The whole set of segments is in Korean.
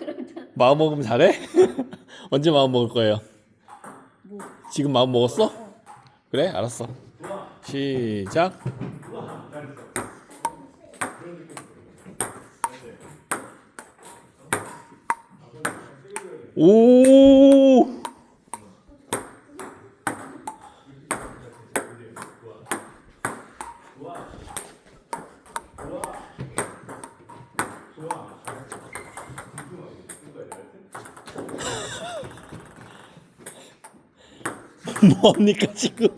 그럼 저 마음 먹으면 잘해? 언제 마음 먹을 거예요? 뭐? 지금 마음 먹었어? 그래 알았어 시작 오 뭡니까 지금?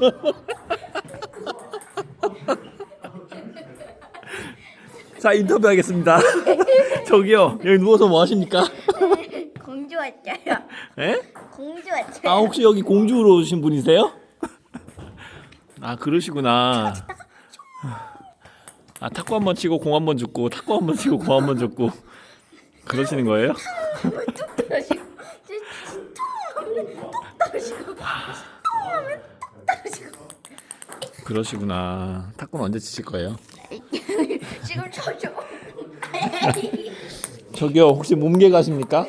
자 인터뷰하겠습니다. 저기요 여기 누워서 뭐 하십니까? 공주 왔어요. 에? 공주 왔어요. 아 혹시 여기 공주로 오신 분이세요? 아 그러시구나. 아 탁구 한 번 치고 공 한 번 줬고 탁구 한 번 치고 공 한 번 줬고 그러시는 거예요? 뚝 떨어지고 뚝하면 뚝 떨어지고 뚝하면 뚝 떨어지고 그러시구나. 탁구는 언제 치실 거예요? 지금 쳐줘. 저기요 혹시 몸개 가십니까?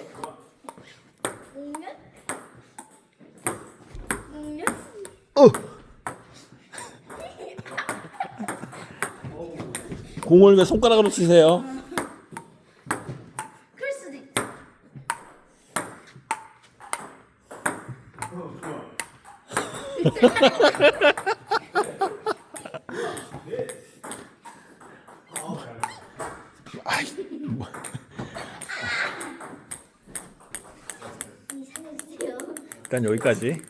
어. 공을 왜 손가락으로 치세요? 그럴 수도 있 아이, 뭐. 일단 여기까지.